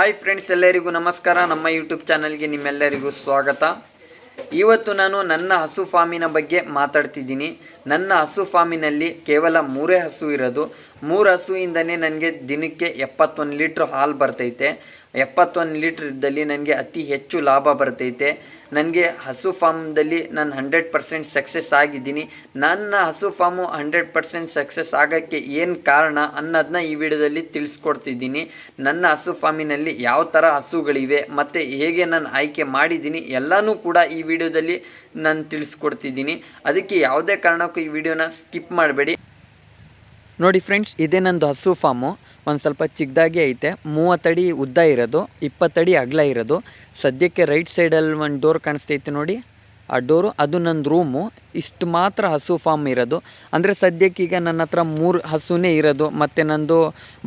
Hi friends ಎಲ್ಲರಿಗೂ ನಮಸ್ಕಾರ. ನಮ್ಮ ಯೂಟ್ಯೂಬ್ ಚಾನಲ್ಗೆ ನಿಮ್ಮೆಲ್ಲರಿಗೂ ಸ್ವಾಗತ. ಇವತ್ತು ನಾನು ನನ್ನ ಹಸು ಫಾರ್ಮಿನ ಬಗ್ಗೆ ಮಾತಾಡ್ತಿದ್ದೀನಿ. ನನ್ನ ಹಸು ಫಾರ್ಮಿನಲ್ಲಿ ಕೇವಲ ಮೂರೇ ಹಸು ಇರೋದು. ಮೂರು ಹಸುವಿಂದನೇ ನನಗೆ ದಿನಕ್ಕೆ ಎಪ್ಪತ್ತೊಂದು ಲೀಟ್ರ್ ಹಾಲು ಬರ್ತೈತೆ. ಎಪ್ಪತ್ತೊಂದು ಲೀಟ್ರ್ ಇದ್ದಲ್ಲಿ ನನಗೆ ಅತಿ ಹೆಚ್ಚು ಲಾಭ ಬರ್ತೈತೆ. ನನಗೆ ಹಸು ಫಾರ್ಮ್ದಲ್ಲಿ ನಾನು ಹಂಡ್ರೆಡ್ ಪರ್ಸೆಂಟ್ ಸಕ್ಸಸ್ ಆಗಿದ್ದೀನಿ. ನನ್ನ ಹಸು ಫಾರ್ಮು ಹಂಡ್ರೆಡ್ ಪರ್ಸೆಂಟ್ ಸಕ್ಸಸ್ ಆಗೋಕ್ಕೆ ಏನು ಕಾರಣ ಅನ್ನೋದನ್ನ ಈ ವಿಡಿಯೋದಲ್ಲಿ ತಿಳಿಸ್ಕೊಡ್ತಿದ್ದೀನಿ. ನನ್ನ ಹಸು ಫಾರ್ಮಿನಲ್ಲಿ ಯಾವ ಥರ ಹಸುಗಳಿವೆ, ಮತ್ತು ಹೇಗೆ ನಾನು ಆಯ್ಕೆ ಮಾಡಿದ್ದೀನಿ, ಎಲ್ಲನೂ ಕೂಡ ಈ ವಿಡಿಯೋದಲ್ಲಿ ನಾನು ತಿಳಿಸ್ಕೊಡ್ತಿದ್ದೀನಿ. ಅದಕ್ಕೆ ಯಾವುದೇ ಕಾರಣಕ್ಕೂ ಈ ವಿಡಿಯೋನ ಸ್ಕಿಪ್ ಮಾಡಬೇಡಿ. ನೋಡಿ ಫ್ರೆಂಡ್ಸ್, ಇದೇ ನಂದು ಹಸು ಫಾರ್ಮು. ಒಂದು ಸ್ವಲ್ಪ ಚಿಕ್ಕದಾಗಿ ಐತೆ. ಮೂವತ್ತಡಿ ಉದ್ದ ಇರೋದು ಇಪ್ಪತ್ತಡಿ ಅಗಲ ಇರೋದು. ಸದ್ಯಕ್ಕೆ ರೈಟ್ ಸೈಡಲ್ಲಿ ಒಂದು ಡೋರ್ ಕಾಣಿಸ್ತೈತೆ ನೋಡಿ. ಆ ಡೋರು, ಅದು ನಂದು ರೂಮು. ಇಷ್ಟು ಮಾತ್ರ ಹಸು ಫಾರ್ಮ್ ಇರೋದು. ಅಂದರೆ ಸದ್ಯಕ್ಕೆ ಈಗ ನನ್ನ ಹತ್ರ ಮೂರು ಹಸುನೇ ಇರೋದು. ಮತ್ತು ನಂದು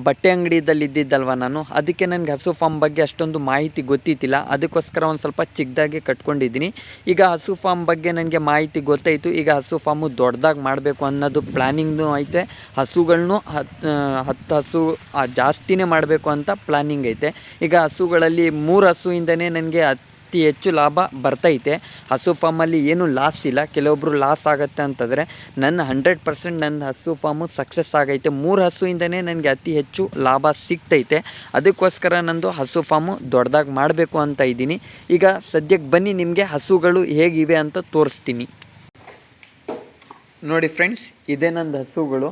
ಬಟ್ಟೆ ಅಂಗಡಿದಲ್ಲಿ ಇದ್ದಿದ್ದಲ್ವ ನಾನು. ಅದಕ್ಕೆ ನನಗೆ ಹಸು ಫಾರ್ಮ್ ಬಗ್ಗೆ ಅಷ್ಟೊಂದು ಮಾಹಿತಿ ಗೊತ್ತಿತ್ತಿಲ್ಲ ಅದಕ್ಕೋಸ್ಕರ ಒಂದು ಸ್ವಲ್ಪ ಚಿಕ್ಕದಾಗಿ ಕಟ್ಕೊಂಡಿದ್ದೀನಿ. ಈಗ ಹಸು ಫಾರ್ಮ್ ಬಗ್ಗೆ ನನಗೆ ಮಾಹಿತಿ ಗೊತ್ತಾಯಿತು. ಈಗ ಹಸು ಫಾರ್ಮು ದೊಡ್ಡದಾಗಿ ಮಾಡಬೇಕು ಅನ್ನೋದು ಪ್ಲ್ಯಾನಿಂಗ್ನೂ ಐತೆ. ಹಸುಗಳನ್ನೂ ಹತ್ತು ಹತ್ತು ಹಸು ಜಾಸ್ತಿನೇ ಮಾಡಬೇಕು ಅಂತ ಪ್ಲ್ಯಾನಿಂಗ್ ಐತೆ. ಈಗ ಹಸುಗಳಲ್ಲಿ ಮೂರು ಹಸುವಿಂದನೇ ನನಗೆ ಅತಿ ಹೆಚ್ಚು ಲಾಭ ಬರ್ತೈತೆ. ಹಸು ಫಾರ್ಮಲ್ಲಿ ಏನು ಲಾಸ್ ಇಲ್ಲ. ಕೆಲವೊಬ್ಬರು ಲಾಸ್ ಆಗುತ್ತೆ ಅಂತಂದರೆ ನನ್ನ ಹಂಡ್ರೆಡ್ ಪರ್ಸೆಂಟ್ ನನ್ನ ಹಸು ಫಾರ್ಮು ಸಕ್ಸಸ್ ಆಗೈತೆ. ಮೂರು ಹಸುವಿಂದನೇ ನನಗೆ ಅತಿ ಹೆಚ್ಚು ಲಾಭ ಸಿಗ್ತೈತೆ. ಅದಕ್ಕೋಸ್ಕರ ನಂದು ಹಸು ಫಾರ್ಮು ದೊಡ್ಡದಾಗಿ ಮಾಡಬೇಕು ಅಂತ ಇದ್ದೀನಿ. ಈಗ ಸದ್ಯಕ್ಕೆ ಬನ್ನಿ ನಿಮಗೆ ಹಸುಗಳು ಹೇಗಿವೆ ಅಂತ ತೋರಿಸ್ತೀನಿ. ನೋಡಿ ಫ್ರೆಂಡ್ಸ್ ಇದೇ ನಂದು ಹಸುಗಳು.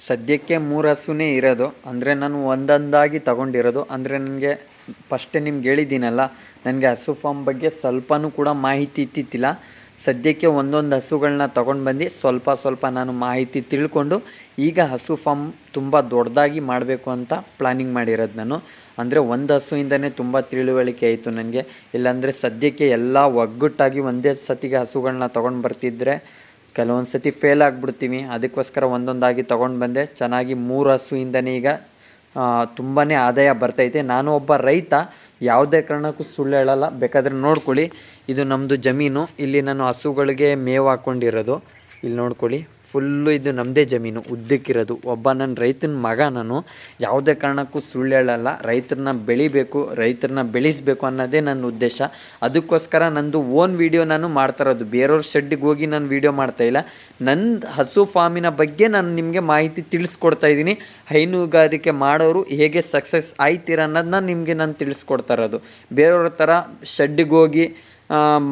ಸದ್ಯಕ್ಕೆ ಮೂರು ಹಸುನೇ ಇರೋದು. ಅಂದರೆ ನಾನು ಒಂದೊಂದಾಗಿ ತಗೊಂಡಿರೋದು. ಅಂದರೆ ನನಗೆ ಫಸ್ಟೇ ನಿಮ್ಗೆ ಹೇಳಿದ್ದೀನಲ್ಲ, ನನಗೆ ಹಸು ಫಾರ್ಮ್ ಬಗ್ಗೆ ಸ್ವಲ್ಪನೂ ಕೂಡ ಮಾಹಿತಿ ಇತ್ತಿತ್ತಿಲ್ಲ. ಸದ್ಯಕ್ಕೆ ಒಂದೊಂದು ಹಸುಗಳನ್ನ ತೊಗೊಂಡು ಬಂದು ಸ್ವಲ್ಪ ಸ್ವಲ್ಪ ನಾನು ಮಾಹಿತಿ ತಿಳ್ಕೊಂಡು ಈಗ ಹಸು ಫಾರ್ಮ್ ತುಂಬ ದೊಡ್ಡದಾಗಿ ಮಾಡಬೇಕು ಅಂತ ಪ್ಲಾನಿಂಗ್ ಮಾಡಿರೋದು ನಾನು. ಅಂದರೆ ಒಂದು ಹಸುವಿಂದನೇ ತುಂಬ ತಿಳುವಳಿಕೆ ಆಯಿತು ನನಗೆ. ಇಲ್ಲಾಂದರೆ ಸದ್ಯಕ್ಕೆ ಎಲ್ಲ ಒಗ್ಗಟ್ಟಾಗಿ ಒಂದೇ ಸತಿಗೆ ಹಸುಗಳನ್ನ ತೊಗೊಂಡು ಬರ್ತಿದ್ರೆ ಕೆಲವೊಂದು ಸತಿ ಫೇಲ್ ಆಗಿಬಿಡ್ತೀವಿ. ಅದಕ್ಕೋಸ್ಕರ ಒಂದೊಂದಾಗಿ ತೊಗೊಂಡು ಬಂದೆ. ಚೆನ್ನಾಗಿ ಮೂರು ಹಸುವಿಂದನೇ ಈಗ ತುಂಬಾ ಆದಾಯ ಬರ್ತೈತೆ. ನಾನು ಒಬ್ಬ ರೈತ, ಯಾವುದೇ ಕಾರಣಕ್ಕೂ ಸುಳ್ಳು ಹೇಳಲ್ಲ. ಬೇಕಾದರೆ ನೋಡ್ಕೊಳ್ಳಿ. ಇದು ನಮ್ಮದು ಜಮೀನು. ಇಲ್ಲಿ ನಾನು ಹಸುಗಳಿಗೆ ಮೇವು ಹಾಕ್ಕೊಂಡಿರೋದು ಇಲ್ಲಿ ನೋಡ್ಕೊಳ್ಳಿ. ಫುಲ್ಲು ಇದು ನಮ್ಮದೇ ಜಮೀನು, ಉದ್ದಕ್ಕಿರೋದು. ಒಬ್ಬ ನನ್ನ ರೈತನ ಮಗ ನಾನು ಯಾವುದೇ ಕಾರಣಕ್ಕೂ ಸುಳ್ಳು ಹೇಳಲ್ಲ. ರೈತರನ್ನ ಬೆಳಿಬೇಕು ರೈತರನ್ನ ಬೆಳೆಸಬೇಕು ಅನ್ನೋದೇ ನನ್ನ ಉದ್ದೇಶ. ಅದಕ್ಕೋಸ್ಕರ ನಂದು ಓನ್ ವೀಡಿಯೋ ನಾನು ಮಾಡ್ತಾ ಇರೋದು. ಬೇರೆಯವ್ರ ಶೆಡ್ಡಿಗೆ ಹೋಗಿ ನಾನು ವೀಡಿಯೋ ಮಾಡ್ತಾ ಇಲ್ಲ. ನನ್ನ ಹಸು ಫಾರ್ಮಿನ ಬಗ್ಗೆ ನಾನು ನಿಮಗೆ ಮಾಹಿತಿ ತಿಳಿಸ್ಕೊಡ್ತಾ ಇದ್ದೀನಿ. ಹೈನುಗಾರಿಕೆ ಮಾಡೋರು ಹೇಗೆ ಸಕ್ಸಸ್ ಆಯ್ತೀರ ಅನ್ನೋದನ್ನ ನಿಮಗೆ ನಾನು ತಿಳಿಸ್ಕೊಡ್ತಾ ಇರೋದು. ಬೇರೆಯವ್ರ ಥರ ಶೆಡ್ಡಿಗೆ ಹೋಗಿ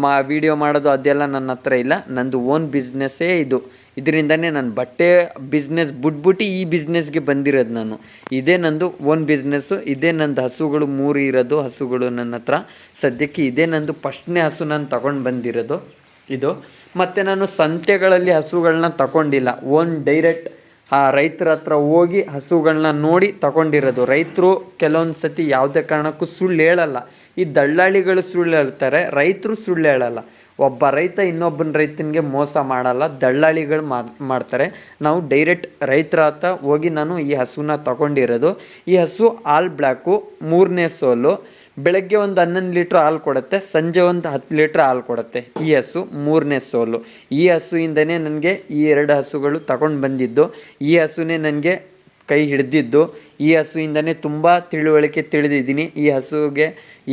ಮಾ ವಿಡಿಯೋ ಮಾಡೋದು ಅದೆಲ್ಲ ನನ್ನ ಹತ್ರ ಇಲ್ಲ. ನಂದು ಓನ್ ಬಿಸ್ನೆಸ್ಸೇ ಇದು. ಇದರಿಂದನೇ ನಾನು ಬಟ್ಟೆ ಬಿಸ್ನೆಸ್ ಬಿಟ್ಬಿಟ್ಟು ಈ ಬಿಸ್ನೆಸ್ಗೆ ಬಂದಿರೋದು ನಾನು. ಇದೇ ನಂದು ಓನ್ ಬಿಸ್ನೆಸ್ಸು ಇದೇ ನಂದು ಹಸುಗಳು ಮೂರು ಇರೋದು, ಹಸುಗಳು ನನ್ನ ಹತ್ರ. ಸದ್ಯಕ್ಕೆ ಇದೇ ನಂದು ಫಸ್ಟ್ನೇ ಹಸು ನಾನು ತಗೊಂಡು ಬಂದಿರೋದು ಇದು. ಮತ್ತು ನಾನು ಸಂತೆಗಳಲ್ಲಿ ಹಸುಗಳನ್ನ ತಗೊಂಡಿಲ್ಲ. ಓನ್ ಡೈರೆಕ್ಟ್ ಆ ರೈತರ ಹತ್ರ ಹೋಗಿ ಹಸುಗಳನ್ನ ನೋಡಿ ತಗೊಂಡಿರೋದು. ರೈತರು ಕೆಲವೊಂದು ಸತಿ ಯಾವುದೇ ಕಾರಣಕ್ಕೂ ಸುಳ್ಳು ಹೇಳಲ್ಲ. ಈ ದಳ್ಳಾಳಿಗಳು ಸುಳ್ಳು ಹೇಳ್ತಾರೆ, ರೈತರು ಸುಳ್ಳು ಹೇಳಲ್ಲ. ಒಬ್ಬ ರೈತ ಇನ್ನೊಬ್ಬನ ರೈತನಿಗೆ ಮೋಸ ಮಾಡಲ್ಲ, ದಳ್ಳಾಳಿಗಳು ಮಾಡ್ತಾರೆ. ನಾವು ಡೈರೆಕ್ಟ್ ರೈತರ ಹತ್ರ ಹೋಗಿ ನಾನು ಈ ಹಸುನ ತಗೊಂಡಿರೋದು. ಈ ಹಸು ಆಲ್ ಬ್ಲ್ಯಾಕು ಮೂರನೇ ಸೋಲು. ಬೆಳಗ್ಗೆ ಒಂದು ಹನ್ನೊಂದು ಲೀಟ್ರ್ ಹಾಲು ಕೊಡುತ್ತೆ, ಸಂಜೆ ಒಂದು ಹತ್ತು ಲೀಟ್ರ್ ಹಾಲು ಕೊಡುತ್ತೆ. ಈ ಹಸು ಮೂರನೇ ಸೋಲು. ಈ ಹಸುವಿಂದನೇ ನನಗೆ ಈ ಎರಡು ಹಸುಗಳು ತಗೊಂಡು ಬಂದಿದ್ದು. ಈ ಹಸುನೇ ನನಗೆ ಕೈ ಹಿಡಿದಿದ್ದು, ಈ ಹಸುವಿಂದನೇ ತುಂಬ ತಿಳುವಳಿಕೆ ತಿಳಿದಿದ್ದೀನಿ. ಈ ಹಸುವಿಗೆ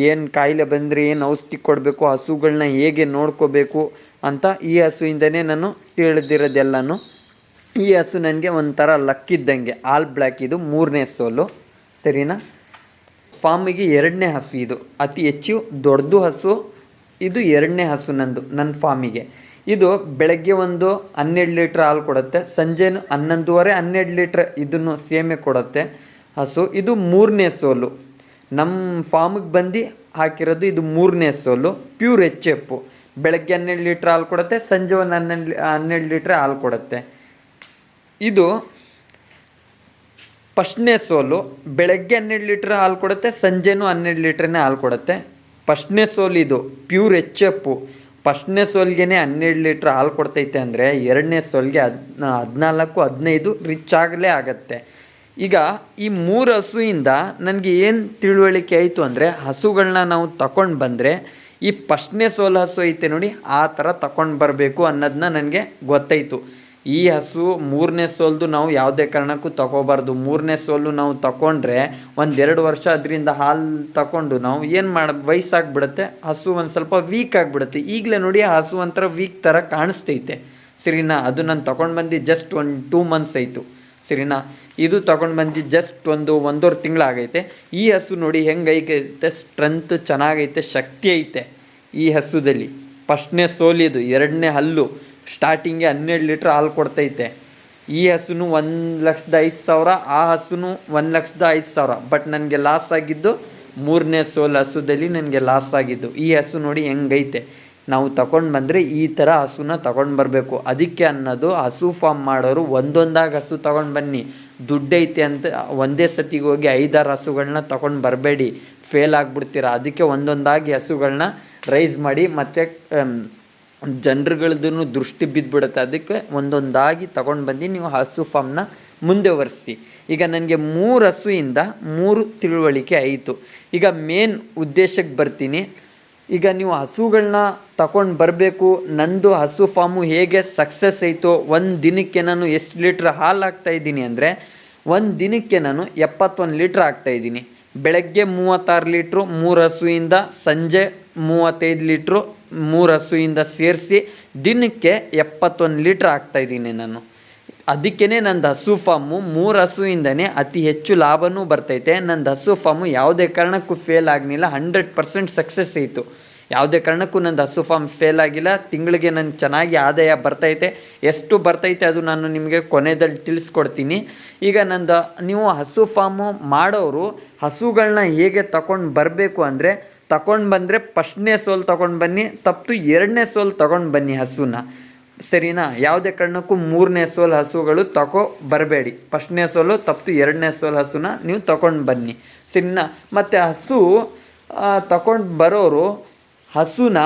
ಏನು ಕಾಯಿಲೆ ಬಂದರೆ ಏನು ಔಷಧಿ ಕೊಡಬೇಕು ಹಸುಗಳನ್ನ ಹೇಗೆ ನೋಡ್ಕೋಬೇಕು ಅಂತ ಈ ಹಸುವಿಂದನೇ ನಾನು ತಿಳಿದಿರೋದೆಲ್ಲನೂ. ಈ ಹಸು ನನಗೆ ಒಂಥರ ಲಕ್ಕಿದ್ದಂಗೆ ಆಲ್ ಬ್ಲ್ಯಾಕ್ ಇದು ಮೂರನೇ ಸೋಲು, ಸರಿನಾ? ಫಾರ್ಮಿಗೆ ಎರಡನೇ ಹಸು ಇದು, ಅತಿ ಹೆಚ್ಚು ದೊಡ್ಡದು ಹಸು, ಇದು ಎರಡನೇ ಹಸು ನಂದು ನನ್ನ ಫಾರ್ಮಿಗೆ. ಇದು ಬೆಳಗ್ಗೆ ಒಂದು ಹನ್ನೆರಡು ಲೀಟ್ರ್ ಹಾಲು ಕೊಡುತ್ತೆ, ಸಂಜೆನು ಹನ್ನೊಂದುವರೆ, ಹನ್ನೆರಡು ಲೀಟ್ರ್ ಇದನ್ನು ಸೇಮೆ ಕೊಡುತ್ತೆ. ಹಸು ಇದು ಮೂರನೇ ಸೋಲು. ನಮ್ಮ ಫಾರ್ಮಿಗೆ ಬಂದು ಹಾಕಿರೋದು ಇದು ಮೂರನೇ ಸೋಲು, ಪ್ಯೂರ್ ಎಚ್ ಎಪ್ಪು ಬೆಳಗ್ಗೆ ಹನ್ನೆರಡು ಲೀಟ್ರ್ ಹಾಲು ಕೊಡುತ್ತೆ, ಸಂಜೆ ಒಂದು ಹನ್ನೆರಡು ಹನ್ನೆರಡು ಲೀಟ್ರ್ ಹಾಲು ಕೊಡುತ್ತೆ. ಇದು ಫಸ್ಟ್ನೇ ಸೋಲು. ಬೆಳಗ್ಗೆ ಹನ್ನೆರಡು ಲೀಟ್ರ್ ಹಾಲು ಕೊಡುತ್ತೆ, ಸಂಜೆನೂ ಹನ್ನೆರಡು ಲೀಟ್ರನ್ನೇ ಹಾಲು ಕೊಡುತ್ತೆ. ಫಸ್ಟ್ನೇ ಸೋಲು ಇದು, ಪ್ಯೂರ್ ಎಚ್ ಎಪ್ಪು ಫಸ್ಟ್ನೇ ಸೋಲ್ಗೆ ಹನ್ನೆರಡು ಲೀಟ್ರ್ ಹಾಲು ಕೊಡ್ತೈತೆ ಅಂದರೆ ಎರಡನೇ ಸೋಲ್ಗೆ ಹದ್ ಹದಿನಾಲ್ಕು, ಹದಿನೈದು ರಿಚ್ ಆಗಲೇ ಆಗತ್ತೆ. ಈಗ ಈ ಮೂರು ಹಸುವಿಂದ ನನಗೆ ಏನು ತಿಳುವಳಿಕೆ ಆಯಿತು ಅಂದರೆ ಹಸುಗಳನ್ನ ನಾವು ತಗೊಂಡು ಬಂದರೆ ಈ ಫಸ್ಟ್ನೇ ಸೋಲು ಹಸು ಐತೆ ನೋಡಿ ಆ ಥರ ತಗೊಂಡು ಬರಬೇಕು ಅನ್ನೋದನ್ನ ನನಗೆ ಗೊತ್ತಾಯಿತು ಈ ಹಸು ಮೂರನೇ ಸೋಲ್ದು ನಾವು ಯಾವುದೇ ಕಾರಣಕ್ಕೂ ತಗೋಬಾರ್ದು. ಮೂರನೇ ಸೋಲು ನಾವು ತಗೊಂಡ್ರೆ ಒಂದೆರಡು ವರ್ಷ ಅದರಿಂದ ಹಾಲು ತಗೊಂಡು ನಾವು ಏನು ಮಾಡ, ವಯಸ್ಸಾಗ್ಬಿಡುತ್ತೆ? ಹಸು ಒಂದು ಸ್ವಲ್ಪ ವೀಕ್ ಆಗಿಬಿಡುತ್ತೆ. ಈಗಲೇ ನೋಡಿ ಹಸು ಒಂಥರ ವೀಕ್ ಥರ ಕಾಣಿಸ್ತೈತೆ. ಸರಿನಾ? ಅದು ನಾನು ತೊಗೊಂಡು ಬಂದು ಜಸ್ಟ್ ಒಂದು ಟೂ ಮಂತ್ಸ್ ಆಯಿತು. ಸರಿನಾ? ಇದು ತೊಗೊಂಡು ಬಂದು ಜಸ್ಟ್ ಒಂದು ಒಂದೂವರೆ ತಿಂಗಳಾಗೈತೆ. ಈ ಹಸು ನೋಡಿ ಹೆಂಗೈತೆ? ಸ್ಟ್ರೆಂತ್ ಚೆನ್ನಾಗೈತೆ, ಶಕ್ತಿ ಐತೆ ಈ ಹಸುದಲ್ಲಿ. ಫಸ್ಟ್ನೇ ಸೋಲಿದು ಎರಡನೇ ಹಲ್ಲು. ಸ್ಟಾರ್ಟಿಂಗ್ಗೆ ಹನ್ನೆರಡು ಲೀಟ್ರ್ ಹಾಲು ಕೊಡ್ತೈತೆ. ಈ ಹಸುನು ಒಂದು ಲಕ್ಷದ ಐದು ಸಾವಿರ, ಆ ಹಸುನು ಒಂದು ಲಕ್ಷದ ಐದು ಸಾವಿರ. ಬಟ್ ನನಗೆ ಲಾಸ್ ಆಗಿದ್ದು ಮೂರನೇ ಸೋಲ್ ಹಸುದಲ್ಲಿ ನನಗೆ ಲಾಸ್ ಆಗಿದ್ದು. ಈ ಹಸು ನೋಡಿ ಹೆಂಗೈತೆ. ನಾವು ತಗೊಂಡು ಬಂದರೆ ಈ ಥರ ಹಸುನ ತಗೊಂಡು ಬರಬೇಕು. ಅದಕ್ಕೆ ಅನ್ನೋದು ಹಸು ಫಾರ್ಮ್ ಮಾಡೋರು ಒಂದೊಂದಾಗಿ ಹಸು ತಗೊಂಡು ಬನ್ನಿ. ದುಡ್ಡೈತೆ ಅಂತ ಒಂದೇ ಸತಿಗೆ ಹೋಗಿ ಐದಾರು ಹಸುಗಳನ್ನ ತಗೊಂಡು ಬರಬೇಡಿ. ಫೇಲ್ ಆಗಿಬಿಡ್ತೀರ. ಅದಕ್ಕೆ ಒಂದೊಂದಾಗಿ ಹಸುಗಳನ್ನ ರೈಸ್ ಮಾಡಿ ಮತ್ತು ಜನರುಗಳದ್ದು ದೃಷ್ಟಿ ಬಿದ್ದುಬಿಡುತ್ತೆ ಅದಕ್ಕೆ ಒಂದೊಂದಾಗಿ ತಗೊಂಡು ಬಂದು ನೀವು ಹಸು ಫಾರ್ಮ್ನ ಮುಂದೆ ಒರೆಸಿ ಈಗ ನನಗೆ ಮೂರು ಹಸುವಿಂದ ಮೂರು ತಿಳುವಳಿಕೆ ಆಯಿತು. ಈಗ ಮೇನ್ ಉದ್ದೇಶಕ್ಕೆ ಬರ್ತೀನಿ. ಈಗ ನೀವು ಹಸುಗಳನ್ನ ತಗೊಂಡು ಬರಬೇಕು. ನಂದು ಹಸು ಫಾರ್ಮು ಹೇಗೆ ಸಕ್ಸಸ್ ಆಯಿತು, ಒಂದು ದಿನಕ್ಕೆ ನಾನು ಎಷ್ಟು ಲೀಟ್ರ್ ಹಾಲು ಹಾಕ್ತಾ ಇದ್ದೀನಿ ಅಂದರೆ, ಒಂದು ದಿನಕ್ಕೆ ನಾನು ಎಪ್ಪತ್ತೊಂದು ಲೀಟ್ರ್ ಹಾಕ್ತಾ ಇದ್ದೀನಿ. ಬೆಳಗ್ಗೆ ಮೂವತ್ತಾರು ಲೀಟ್ರು, ಮೂರು ಹಸುವಿಂದ ಸಂಜೆ ಮೂವತ್ತೈದು ಲೀಟ್ರು ಮೂರು ಹಸುವಿಂದ ಸೇರಿಸಿ ದಿನಕ್ಕೆ ಎಪ್ಪತ್ತೊಂದು ಲೀಟ್ರ್ ಹಾಕ್ತಾ ಇದ್ದೀನಿ ನಾನು. ಅದಕ್ಕೇ ನಂದು ಹಸು ಫಾರ್ಮು ಮೂರು ಹಸುವಿಂದನೇ ಅತಿ ಹೆಚ್ಚು ಲಾಭನೂ ಬರ್ತೈತೆ. ನಂದು ಹಸು ಫಾರ್ಮು ಯಾವುದೇ ಕಾರಣಕ್ಕೂ ಫೇಲ್ ಆಗಲಿಲ್ಲ, ಹಂಡ್ರೆಡ್ ಪರ್ಸೆಂಟ್ ಸಕ್ಸಸ್ ಆಯಿತು ಯಾವುದೇ ಕಾರಣಕ್ಕೂ ನಂದು ಹಸು ಫಾರ್ಮ್ ಫೇಲ್ ಆಗಿಲ್ಲ. ತಿಂಗಳಿಗೆ ನನ್ನ ಚೆನ್ನಾಗಿ ಆದಾಯ ಬರ್ತೈತೆ. ಎಷ್ಟು ಬರ್ತೈತೆ ಅದು ನಾನು ನಿಮಗೆ ಕೊನೆಯಲ್ಲಿ ತಿಳಿಸ್ಕೊಡ್ತೀನಿ. ಈಗ ನಂದು, ನೀವು ಹಸು ಫಾರ್ಮು ಮಾಡೋರು ಹಸುಗಳನ್ನ ಹೇಗೆ ತಗೊಂಡು ಬರಬೇಕು ಅಂದರೆ ತಗೊಂಡು ಬಂದರೆ ಫಸ್ಟ್ನೇ ಸೋಲ್ ತೊಗೊಂಡು ಬನ್ನಿ ತಪ್ಪು ಎರಡನೇ ಸೋಲ್ ತೊಗೊಂಡು ಬನ್ನಿ ಹಸುನ. ಸರಿನಾ? ಯಾವುದೇ ಕಾರಣಕ್ಕೂ ಮೂರನೇ ಸೋಲ್ ಹಸುಗಳು ತಗೋ ಬರಬೇಡಿ. ಫಸ್ಟ್ನೇ ಸೋಲು ತಪ್ಪು ಎರಡನೇ ಸೋಲ್ ಹಸುನ ನೀವು ತಗೊಂಡು ಬನ್ನಿ. ಸರಿನಾ? ಮತ್ತು ಹಸು ತಗೊಂಡು ಬರೋರು ಹಸುನ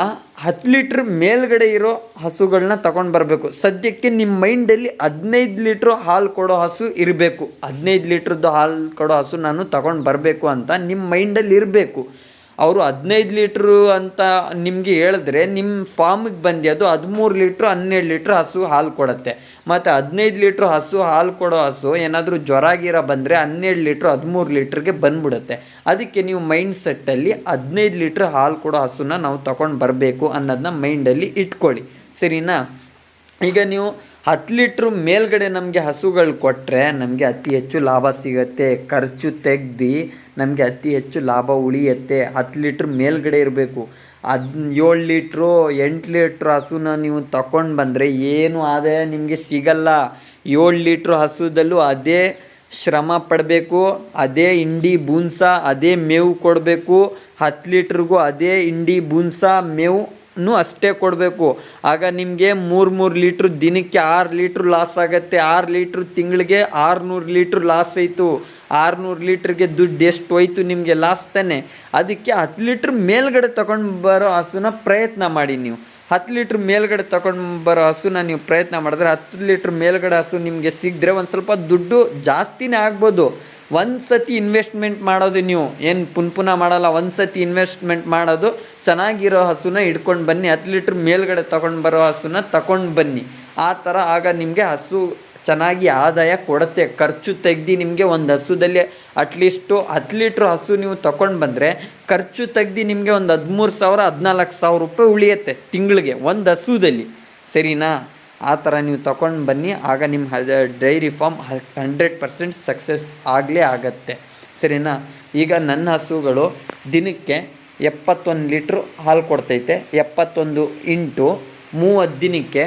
ಹತ್ತು ಲೀಟ್ರ್ ಮೇಲ್ಗಡೆ ಇರೋ ಹಸುಗಳನ್ನ ತಗೊಂಡು ಬರಬೇಕು. ಸದ್ಯಕ್ಕೆ ನಿಮ್ಮ ಮೈಂಡಲ್ಲಿ ಹದಿನೈದು ಲೀಟ್ರ್ ಹಾಲು ಕೊಡೋ ಹಸು ಇರಬೇಕು. ಹದಿನೈದು ಲೀಟ್ರದ್ದು ಹಾಲು ಕೊಡೋ ಹಸು ನಾನು ತಗೊಂಡು ಬರಬೇಕು ಅಂತ ನಿಮ್ಮ ಮೈಂಡಲ್ಲಿ ಇರಬೇಕು. ಅವರು ಹದಿನೈದು ಲೀಟ್ರು ಅಂತ ನಿಮಗೆ ಹೇಳಿದ್ರೆ ನಿಮ್ಮ ಫಾರ್ಮಿಗೆ ಬಂದು ಅದು ಹದಿಮೂರು ಲೀಟ್ರು, ಹನ್ನೆರಡು ಲೀಟ್ರ್ ಹಸು ಹಾಲು ಕೊಡುತ್ತೆ. ಮತ್ತು ಹದಿನೈದು ಲೀಟ್ರ್ ಹಸು, ಹಾಲು ಕೊಡೋ ಹಸು ಏನಾದರೂ ಜ್ವರ ಗಿರ ಬಂದರೆ ಹನ್ನೆರಡು ಲೀಟ್ರ್, ಹದಿಮೂರು ಲೀಟ್ರಿಗೆ ಬಂದ್ಬಿಡುತ್ತೆ. ಅದಕ್ಕೆ ನೀವು ಮೈಂಡ್ ಸೆಟ್ಟಲ್ಲಿ ಹದಿನೈದು ಲೀಟ್ರ್ ಹಾಲು ಕೊಡೋ ಹಸುನ ನಾವು ತಗೊಂಡು ಬರಬೇಕು ಅನ್ನೋದನ್ನ ಮೈಂಡಲ್ಲಿ ಇಟ್ಕೊಳ್ಳಿ. ಸರಿನಾ? ಈಗ ನೀವು ಹತ್ತು ಲೀಟ್ರ್ ಮೇಲ್ಗಡೆ ನಮಗೆ ಹಸುಗಳು ಕೊಟ್ಟರೆ ನಮಗೆ ಅತಿ ಹೆಚ್ಚು ಲಾಭ ಸಿಗುತ್ತೆ. ಖರ್ಚು ತೆಗ್ದು ನಮಗೆ ಅತಿ ಹೆಚ್ಚು ಲಾಭ ಉಳಿಯತ್ತೆ. ಹತ್ತು ಲೀಟ್ರ್ ಮೇಲ್ಗಡೆ ಇರಬೇಕು. ಅದು ಏಳು ಲೀಟ್ರು, ಎಂಟು ಲೀಟ್ರ್ ಹಸುನ ನೀವು ತಗೊಂಡು ಬಂದರೆ ಏನು ಆದಾಯ ನಿಮಗೆ ಸಿಗಲ್ಲ. ಏಳು ಲೀಟ್ರ್ ಹಸುದಲ್ಲೂ ಅದೇ ಶ್ರಮ ಪಡಬೇಕು, ಅದೇ ಹಿಂಡಿ ಬೂನ್ಸ, ಅದೇ ಮೇವು ಕೊಡಬೇಕು. ಹತ್ತು ಲೀಟ್ರಿಗೂ ಅದೇ ಹಿಂಡಿ ಬೂನ್ಸ, ಮೇವು ಅಷ್ಟೇ ಕೊಡಬೇಕು. ಆಗ ನಿಮಗೆ ಮೂರು ಮೂರು ಲೀಟ್ರ್ ದಿನಕ್ಕೆ ಆರು ಲೀಟ್ರ್ ಲಾಸ್ ಆಗುತ್ತೆ. ಆರು ಲೀಟ್ರ್ ತಿಂಗಳಿಗೆ ಆರುನೂರು ಲೀಟ್ರ್ ಲಾಸ್ ಆಯಿತು. ಆರುನೂರು ಲೀಟ್ರಿಗೆ ದುಡ್ಡು ಎಷ್ಟು ಹೋಯ್ತು ನಿಮಗೆ ಲಾಸ್ ತಾನೆ. ಅದಕ್ಕೆ ಹತ್ತು ಲೀಟ್ರ್ ಮೇಲ್ಗಡೆ ತಗೊಂಡು ಬರೋ ಹಸುನ ಪ್ರಯತ್ನ ಮಾಡಿ ನೀವು. ಹತ್ತು ಲೀಟ್ರ್ ಮೇಲ್ಗಡೆ ತಗೊಂಡು ಬರೋ ಹಸುನ ನೀವು ಪ್ರಯತ್ನ ಮಾಡಿದ್ರೆ ಹತ್ತು ಲೀಟ್ರ್ ಮೇಲ್ಗಡೆ ಹಸು ನಿಮಗೆ ಸಿಗದ್ರೆ ಒಂದು ಸ್ವಲ್ಪ ದುಡ್ಡು ಜಾಸ್ತಿನೇ ಆಗ್ಬೋದು. ಒಂದು ಸತಿ ಇನ್ವೆಸ್ಟ್ಮೆಂಟ್ ಮಾಡೋದು ನೀವು. ಏನು ಪುನ್ ಪುನಃ ಮಾಡಲ್ಲ ಒಂದು ಸತಿ ಇನ್ವೆಸ್ಟ್ಮೆಂಟ್ ಮಾಡೋದು. ಚೆನ್ನಾಗಿರೋ ಹಸುನ ಹಿಡ್ಕೊಂಡು ಬನ್ನಿ. ಹತ್ತು ಲೀಟ್ರ್ ಮೇಲ್ಗಡೆ ತೊಗೊಂಡು ಬರೋ ಹಸುನ ತಗೊಂಡು ಬನ್ನಿ. ಆ ಥರ ಆಗ ನಿಮಗೆ ಹಸು ಚೆನ್ನಾಗಿ ಆದಾಯ ಕೊಡುತ್ತೆ. ಖರ್ಚು ತೆಗ್ದು ನಿಮಗೆ ಒಂದು ಹಸುದಲ್ಲಿ ಅಟ್ಲೀಸ್ಟು ಹತ್ತು ಲೀಟ್ರ್ ಹಸು ನೀವು ತೊಗೊಂಡು ಬಂದರೆ ಖರ್ಚು ತೆಗ್ದು ನಿಮಗೆ ಒಂದು ಹದಿಮೂರು ಸಾವಿರ, ಹದಿನಾಲ್ಕು ಸಾವಿರ ರೂಪಾಯಿ ಉಳಿಯುತ್ತೆ ತಿಂಗಳಿಗೆ ಒಂದು ಹಸುದಲ್ಲಿ. ಸರಿನಾ? ಆ ಥರ ನೀವು ತಗೊಂಡು ಬನ್ನಿ. ಆಗ ನಿಮ್ಮ dairy farm hundred percent success ಆಗಲೇ ಆಗತ್ತೆ. ಸರಿನಾ? ಈಗ ನನ್ನ ಹಸುಗಳು ದಿನಕ್ಕೆ ಎಪ್ಪತ್ತೊಂದು ಲೀಟ್ರ್ ಹಾಲು ಕೊಡ್ತೈತೆ. ಎಪ್ಪತ್ತೊಂದು ಇಂಟು ಮೂವತ್ತು ದಿನಕ್ಕೆ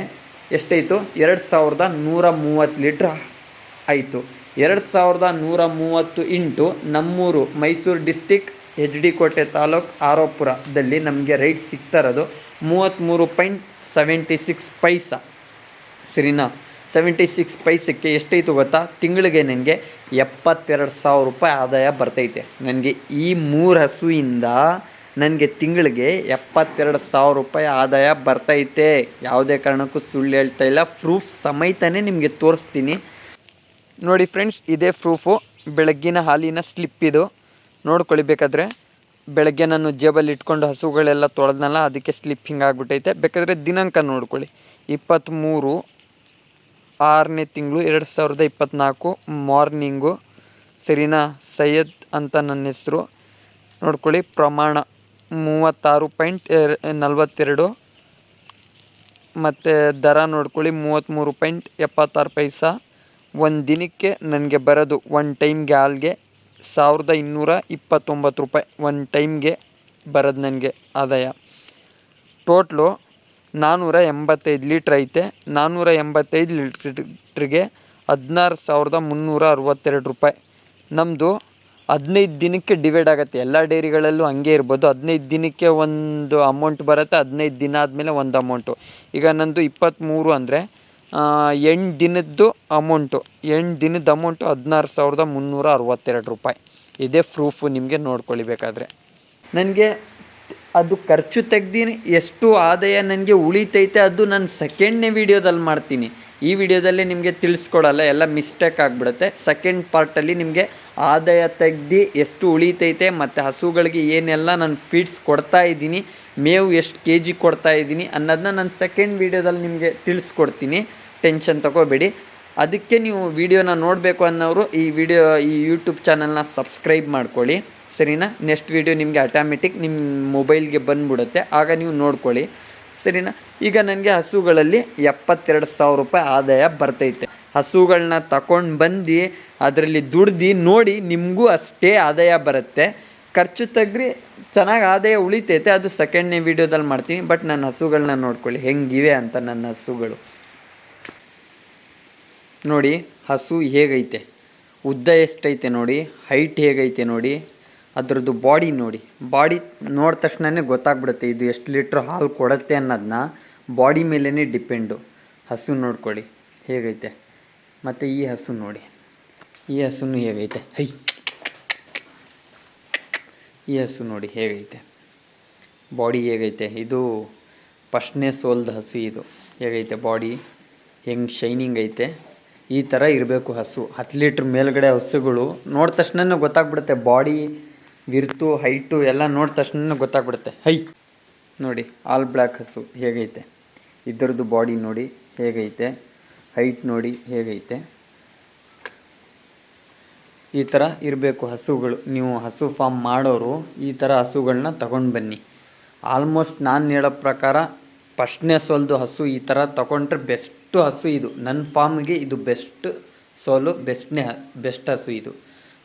ಎಷ್ಟಾಯಿತು ಎರಡು ಸಾವಿರದ ನೂರ ಮೂವತ್ತು ಲೀಟ್ರ್ ಆಯಿತು. ಎರಡು ಸಾವಿರದ ನೂರ ಮೂವತ್ತು ಇಂಟು ನಮ್ಮೂರು ಮೈಸೂರು ಡಿಸ್ಟಿಕ್ ಎಚ್ ಡಿ ಕೋಟೆ ತಾಲೂಕು ಆರೋಪುರದಲ್ಲಿ ನಮಗೆ ರೈಟ್ ಸಿಗ್ತಾ ಇರೋದು ಮೂವತ್ತ್ಮೂರು ಪಾಯಿಂಟ್ ಸೆವೆಂಟಿ ಸಿಕ್ಸ್ ಪೈಸಾ. ಸರಿನಾ ಸೆವೆಂಟಿ ಸಿಕ್ಸ್ ಪೈಸಕ್ಕೆ ಎಷ್ಟಾಯಿತು ಗೊತ್ತಾ? ತಿಂಗಳಿಗೆ ನನಗೆ ಎಪ್ಪತ್ತೆರಡು ಸಾವಿರ ರೂಪಾಯಿ ಆದಾಯ ಬರ್ತೈತೆ. ನನಗೆ ಈ ಮೂರು ಹಸುವಿಂದ ನನಗೆ ತಿಂಗಳಿಗೆ ಎಪ್ಪತ್ತೆರಡು ಸಾವಿರ ರೂಪಾಯಿ ಆದಾಯ ಬರ್ತೈತೆ. ಯಾವುದೇ ಕಾರಣಕ್ಕೂ ಸುಳ್ಳು ಹೇಳ್ತಾ ಇಲ್ಲ. ಪ್ರೂಫ್ ಸಮೇತನೇ ನಿಮಗೆ ತೋರಿಸ್ತೀನಿ. ನೋಡಿ ಫ್ರೆಂಡ್ಸ್, ಇದೇ ಪ್ರೂಫು. ಬೆಳಗ್ಗಿನ ಹಾಲಿನ ಸ್ಲಿಪ್ ಇದು. ನೋಡ್ಕೊಳ್ಳಿ ಬೇಕಾದರೆ. ಬೆಳಗ್ಗೆ ನಾನು ಜೇಬಲ್ಲಿ ಇಟ್ಕೊಂಡು ಹಸುಗಳೆಲ್ಲ ತೊಳೆದ್ನಲ್ಲ, ಅದಕ್ಕೆ ಸ್ಲಿಪ್ಪಿಂಗ್ ಆಗ್ಬಿಟ್ಟೈತೆ ಬೇಕಾದರೆ ದಿನಾಂಕ ನೋಡ್ಕೊಳ್ಳಿ. ಇಪ್ಪತ್ತ್ಮೂರು ಆರನೇ ತಿಂಗಳು ಎರಡು ಸಾವಿರದ ಇಪ್ಪತ್ತ್ನಾಲ್ಕು ಮಾರ್ನಿಂಗು. ಸರಿನಾ? ಸೈಯದ್ ಅಂತ ನನ್ನ ಹೆಸರು. ನೋಡ್ಕೊಳ್ಳಿ, ಪ್ರಮಾಣ ಮೂವತ್ತಾರು ಪಾಯಿಂಟ್ ನಲ್ವತ್ತೆರಡು. ಮತ್ತು ದರ ನೋಡ್ಕೊಳ್ಳಿ ಮೂವತ್ತ್ಮೂರು ಪಾಯಿಂಟ್ ಎಪ್ಪತ್ತಾರು ಪೈಸಾ. ಒಂದು ದಿನಕ್ಕೆ ನನಗೆ ಬರೋದು ಒನ್ ಟೈಮ್ಗೆ ಹಾಲ್ಗೆ ಸಾವಿರದ ಇನ್ನೂರ ಇಪ್ಪತ್ತೊಂಬತ್ತು ರೂಪಾಯಿ. ಒನ್ ಟೈಮ್ಗೆ ಬರೋದು ನನಗೆ ಆದಾಯ. ಟೋಟ್ಲು ನಾನ್ನೂರ ಎಂಬತ್ತೈದು ಲೀಟ್ರ್ ಐತೆ. ನಾನ್ನೂರ ಎಂಬತ್ತೈದು ಲೀಟ್ರಿಗೆ ಹದಿನಾರು ಸಾವಿರದ ಮುನ್ನೂರ ಅರವತ್ತೆರಡು ರೂಪಾಯಿ. ನಮ್ಮದು ಹದಿನೈದು ದಿನಕ್ಕೆ ಡಿವೈಡ್ ಆಗುತ್ತೆ. ಎಲ್ಲ ಡೈರಿಗಳಲ್ಲೂ ಹಂಗೆ ಇರ್ಬೋದು. ಹದಿನೈದು ದಿನಕ್ಕೆ ಒಂದು ಅಮೌಂಟ್ ಬರುತ್ತೆ. ಹದಿನೈದು ದಿನ ಆದಮೇಲೆ ಒಂದು ಅಮೌಂಟು ಈಗ ನಂದು ಇಪ್ಪತ್ತ್ಮೂರು ಅಂದರೆ ಎಂಟು ದಿನದ್ದು ಅಮೌಂಟು ಎಂಟು ದಿನದ ಅಮೌಂಟು ಹದಿನಾರು ಸಾವಿರದ ಮುನ್ನೂರ ಅರವತ್ತೆರಡು ರೂಪಾಯಿ. ಇದೇ ಪ್ರೂಫು ನಿಮಗೆ ನೋಡ್ಕೊಳ್ಳಿ ಬೇಕಾದರೆ ನನಗೆ ಅದು ಖರ್ಚು ತೆಗ್ದು ಎಷ್ಟು ಆದಾಯ ನನಗೆ ಉಳಿತೈತೆ, ಅದು ನಾನು ಸೆಕೆಂಡ್ನೇ ವೀಡಿಯೋದಲ್ಲಿ ಮಾಡ್ತೀನಿ. ಈ ವಿಡಿಯೋದಲ್ಲಿ ನಿಮಗೆ ತಿಳಿಸ್ಕೊಡಲ್ಲ, ಎಲ್ಲ ಮಿಸ್ಟೇಕ್ ಆಗಿಬಿಡುತ್ತೆ. ಸೆಕೆಂಡ್ ಪಾರ್ಟಲ್ಲಿ ನಿಮಗೆ ಆದಾಯ ತೆಗ್ದು, ಎಷ್ಟು ಉಳಿತೈತೆ ಮತ್ತು ಹಸುಗಳಿಗೆ ಏನೆಲ್ಲ ನಾನು ಫೀಡ್ಸ್ ಕೊಡ್ತಾ ಇದ್ದೀನಿ, ಮೇವು ಎಷ್ಟು ಕೆ ಜಿ ಕೊಡ್ತಾ ಇದ್ದೀನಿ ಅನ್ನೋದನ್ನ ನಾನು ಸೆಕೆಂಡ್ ವೀಡಿಯೋದಲ್ಲಿ ನಿಮಗೆ ತಿಳಿಸ್ಕೊಡ್ತೀನಿ. ಟೆನ್ಷನ್ ತಗೋಬೇಡಿ. ಅದಕ್ಕೆ ನೀವು ವಿಡಿಯೋನ ನೋಡಬೇಕು ಅನ್ನೋರು ಈ ವಿಡಿಯೋ ಈ ಯೂಟ್ಯೂಬ್ ಚಾನಲ್ನ ಸಬ್ಸ್ಕ್ರೈಬ್ ಮಾಡ್ಕೊಳ್ಳಿ. ಸರಿನಾ? ನೆಕ್ಸ್ಟ್ ವಿಡಿಯೋ ನಿಮಗೆ ಆಟೋಮೆಟಿಕ್ ನಿಮ್ಮ ಮೊಬೈಲ್ಗೆ ಬಂದುಬಿಡುತ್ತೆ. ಆಗ ನೀವು ನೋಡ್ಕೊಳ್ಳಿ. ಸರಿನಾ? ಈಗ ನನಗೆ ಹಸುಗಳಲ್ಲಿ ಎಪ್ಪತ್ತೆರಡು ಸಾವಿರ ರೂಪಾಯಿ ಆದಾಯ ಬರ್ತೈತೆ. ಹಸುಗಳನ್ನ ತಗೊಂಡು ಬಂದು ಅದರಲ್ಲಿ ದುಡ್ದು ನೋಡಿ ನಿಮಗೂ ಅಷ್ಟೇ ಆದಾಯ ಬರುತ್ತೆ. ಖರ್ಚು ತೆಗ್ರಿ ಚೆನ್ನಾಗಿ ಆದಾಯ ಉಳಿತೈತೆ. ಅದು ಸೆಕೆಂಡ್ನೇ ವೀಡಿಯೋದಲ್ಲಿ ಮಾಡ್ತೀನಿ. ಬಟ್ ನನ್ನ ಹಸುಗಳನ್ನ ನೋಡ್ಕೊಳ್ಳಿ. ಹೆಂಗಿವೆ ಅಂತ ನನ್ನ ಹಸುಗಳು. ನೋಡಿ, ಹಸು ಹೇಗೈತೆ? ಉದ್ದ ಎಷ್ಟೈತೆ ನೋಡಿ? ಹೈಟ್ ಹೇಗೈತೆ ನೋಡಿ? ಅದ್ರದ್ದು ಬಾಡಿ ನೋಡಿ. ಬಾಡಿ ನೋಡಿದ ತಕ್ಷಣವೇ ಗೊತ್ತಾಗ್ಬಿಡುತ್ತೆ, ಇದು ಎಷ್ಟು ಲೀಟ್ರ್ ಹಾಲು ಕೊಡುತ್ತೆ ಅನ್ನೋದನ್ನ ಬಾಡಿ ಮೇಲೇ ಡಿಪೆಂಡು. ಹಸು ನೋಡ್ಕೊಳ್ಳಿ, ಹೇಗೈತೆ? ಮತ್ತು ಈ ಹಸು ನೋಡಿ. ಈ ಹಸುನು ಹೇಗೈತೆ? ಹೈ! ಈ ಹಸು ನೋಡಿ ಹೇಗೈತೆ? ಬಾಡಿ ಹೇಗೈತೆ? ಇದು ಫಸ್ಟ್ನೇ ಸೋಲ್ದ ಹಸು ಇದು. ಹೇಗೈತೆ ಬಾಡಿ? ಹೆಂಗೆ ಶೈನಿಂಗ್ ಐತೆ? ಈ ಥರ ಇರಬೇಕು ಹಸು. ಹತ್ತು ಲೀಟ್ರ್ ಮೇಲ್ಗಡೆ ಹಸುಗಳು ನೋಡಿದ ತಕ್ಷಣ ಗೊತ್ತಾಗ್ಬಿಡುತ್ತೆ, ಬಾಡಿ ವಿರ್ತು, ಹೈಟು ಎಲ್ಲ ನೋಡಿದ ತಕ್ಷಣ ಗೊತ್ತಾಗ್ಬಿಡುತ್ತೆ. ಹೈ! ನೋಡಿ ಆಲ್ ಬ್ಲ್ಯಾಕ್ ಹಸು ಹೇಗೈತೆ? ಇದರದ್ದು ಬಾಡಿ ನೋಡಿ ಹೇಗೈತೆ? ಹೈಟ್ ನೋಡಿ ಹೇಗೈತೆ? ಈ ಥರ ಇರಬೇಕು ಹಸುಗಳು. ನೀವು ಹಸು ಫಾರ್ಮ್ ಮಾಡೋರು ಈ ಥರ ಹಸುಗಳನ್ನ ತಗೊಂಡು ಬನ್ನಿ. ಆಲ್ಮೋಸ್ಟ್ ನಾನು ಹೇಳೋ ಪ್ರಕಾರ ಫಸ್ಟ್ನೇ ಸೋಲ್ದು ಹಸು ಈ ಥರ ತಗೊಂಡ್ರೆ ಬೆಸ್ಟು ಹಸು ಇದು. ನನ್ನ ಫಾರ್ಮ್ಗೆ ಇದು ಬೆಸ್ಟ್ ಸೋಲು ಬೆಸ್ಟ್ನೇ ಬೆಸ್ಟ್ ಹಸು ಇದು.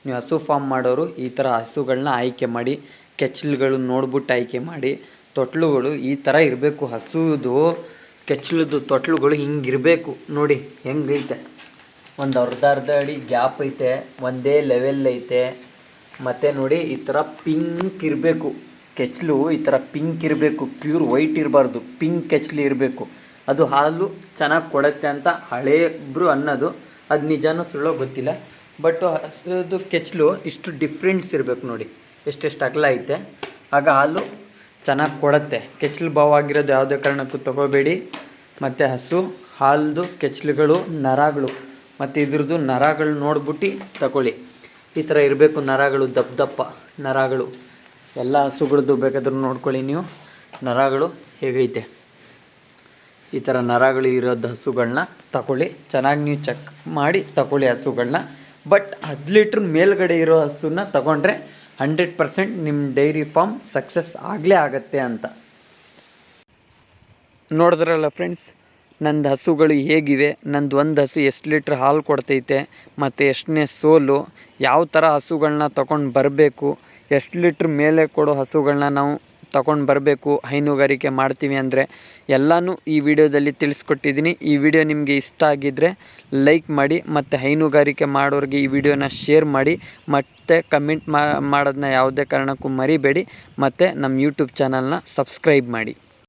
ನೀವು ಹಸು ಫಾರ್ಮ್ ಮಾಡೋರು ಈ ಥರ ಹಸುಗಳನ್ನ ಆಯ್ಕೆ ಮಾಡಿ, ಕೆಚ್ಚಲುಗಳು ನೋಡ್ಬಿಟ್ಟು ಆಯ್ಕೆ ಮಾಡಿ, ತೊಟ್ಲುಗಳು ಈ ಥರ ಇರಬೇಕು. ಹಸುದು, ಕೆಚ್ಚಲುದು, ತೊಟ್ಲುಗಳು ಹಿಂಗಿರಬೇಕು. ನೋಡಿ, ಹೆಂಗೈತೆ. ಒಂದು ಅರ್ಧ ಅರ್ಧ ಅಡಿ ಗ್ಯಾಪ್ ಐತೆ, ಒಂದೇ ಲೆವೆಲ್ ಐತೆ. ಮತ್ತು ನೋಡಿ, ಈ ಥರ ಪಿಂಕ್ ಇರಬೇಕು. ಕೆಚ್ಚಲು ಈ ಥರ ಪಿಂಕ್ ಇರಬೇಕು. ಪ್ಯೂರ್ ವೈಟ್ ಇರಬಾರ್ದು. ಪಿಂಕ್ ಕೆಚ್ಚಲು ಇರಬೇಕು. ಅದು ಹಾಲು ಚೆನ್ನಾಗಿ ಕೊಡುತ್ತೆ ಅಂತ ಹಳೇಬ್ರು ಅನ್ನೋದು. ಅದು ನಿಜಾನೂ ಸುಳ್ಳೋ ಗೊತ್ತಿಲ್ಲ. ಬಟ್ ಹಸಿರದು ಕೆಚ್ಚಲು ಇಷ್ಟು ಡಿಫ್ರೆನ್ಸ್ ಇರಬೇಕು ನೋಡಿ. ಎಷ್ಟೆಷ್ಟು ಅಗಲ ಐತೆ. ಆಗ ಹಾಲು ಚೆನ್ನಾಗಿ ಕೊಡುತ್ತೆ. ಕೆಚ್ಚಲು ಬಾವು ಆಗಿರೋದು ಯಾವುದೇ ಕಾರಣಕ್ಕೂ ತಗೋಬೇಡಿ. ಮತ್ತು ಹಸು, ಹಾಲ್ದು ಕೆಚ್ಚಲುಗಳು, ನರಗಳು. ಮತ್ತು ಇದ್ರದ್ದು ನರಗಳು ನೋಡ್ಬಿಟ್ಟು ತಗೊಳ್ಳಿ. ಈ ಥರ ಇರಬೇಕು ನರಗಳು, ದಪ್ಪ ದಪ್ಪ ನರಗಳು. ಎಲ್ಲ ಹಸುಗಳದ್ದು ಬೇಕಾದ್ರೂ ನೋಡ್ಕೊಳ್ಳಿ ನೀವು. ನರಗಳು ಹೇಗೈತೆ. ಈ ಥರ ನರಗಳು ಇರೋದು ಹಸುಗಳನ್ನ ತಗೊಳ್ಳಿ. ಚೆನ್ನಾಗಿ ನೀವು ಚೆಕ್ ಮಾಡಿ ತಗೊಳ್ಳಿ ಹಸುಗಳನ್ನ ಬಟ್ ಹತ್ತು ಲೀಟ್ರ್ ಮೇಲ್ಗಡೆ ಇರೋ ಹಸುನ ತಗೊಂಡ್ರೆ ಹಂಡ್ರೆಡ್ ಪರ್ಸೆಂಟ್ ನಿಮ್ಮ ಡೈರಿ ಫಾರ್ಮ್ ಸಕ್ಸಸ್ ಆಗಲೇ ಆಗತ್ತೆ ಅಂತ. ನೋಡಿದ್ರಲ್ಲ ಫ್ರೆಂಡ್ಸ್ ನಂದು ಹಸುಗಳು ಹೇಗಿವೆ? ನಂದು ಒಂದು ಹಸು ಎಷ್ಟು ಲೀಟ್ರ್ ಹಾಲು ಕೊಡ್ತೈತೆ? ಮತ್ತು ಎಷ್ಟನೇ ಸೋಲು? ಯಾವ ಥರ ಹಸುಗಳನ್ನ ತಗೊಂಡು ಬರಬೇಕು? ಎಷ್ಟು ಲೀಟ್ರ್ ಮೇಲೆ ಕೊಡೋ ಹಸುಗಳನ್ನ ನಾವು ತಗೊಂಡು ಬರಬೇಕು, ಹೈನುಗಾರಿಕೆ ಮಾಡ್ತೀವಿ ಅಂದರೆ ಎಲ್ಲನೂ ಈ ವಿಡಿಯೋದಲ್ಲಿ ತಿಳಿಸ್ಕೊಟ್ಟಿದ್ದೀನಿ. ಈ ವಿಡಿಯೋ ನಿಮಗೆ ಇಷ್ಟ ಆಗಿದ್ದರೆ ಲೈಕ್ ಮಾಡಿ ಮತ್ತು ಹೈನುಗಾರಿಕೆ ಮಾಡೋರಿಗೆ ಈ ವಿಡಿಯೋನ ಶೇರ್ ಮಾಡಿ ಮತ್ತು ಕಮೆಂಟ್ ಮಾಡೋದನ್ನ ಯಾವುದೇ ಕಾರಣಕ್ಕೂ ಮರಿಬೇಡಿ. ಮತ್ತು ನಮ್ಮ ಯೂಟ್ಯೂಬ್ ಚಾನಲ್ನ ಸಬ್ಸ್ಕ್ರೈಬ್ ಮಾಡಿ.